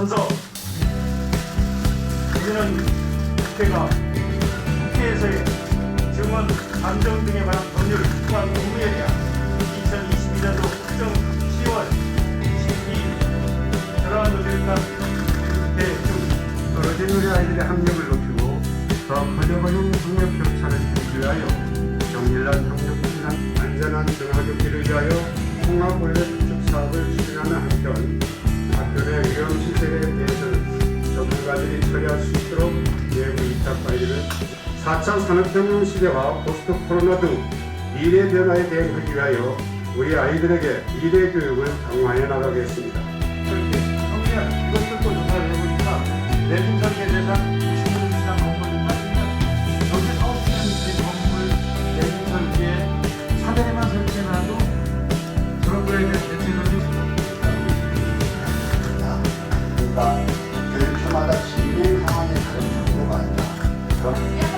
선서 우리는 국회가 국회에서의 증언, 감정 등에 관한 법률 또한 국무에 대한 2022년도 국정 10월 12일 그러한 의견과 대중 떨어진 우리 아이들의 학력을 높이고 더 커져가는 학력 격차를 줄이기 위하여 정밀한 학력 진단 안전한 등하교육을 위하여 통합 원래 전문가들이 처리할 수 있도록 내부 입학 관리를 4차 산업혁명 시대와 포스트 코로나 등 미래 변화에 대응하기 위하여 우리 아이들에게 미래 교육을 강화해 나가겠습니다. 형님 이것들도 조사를 해보니까 내분상계 대상 65년 이상 건물을 따지면 여기 사업시간지 건물 내분상계에 사대리만 설치해놔도 그런 거에 대한 대책을 교육처마다 진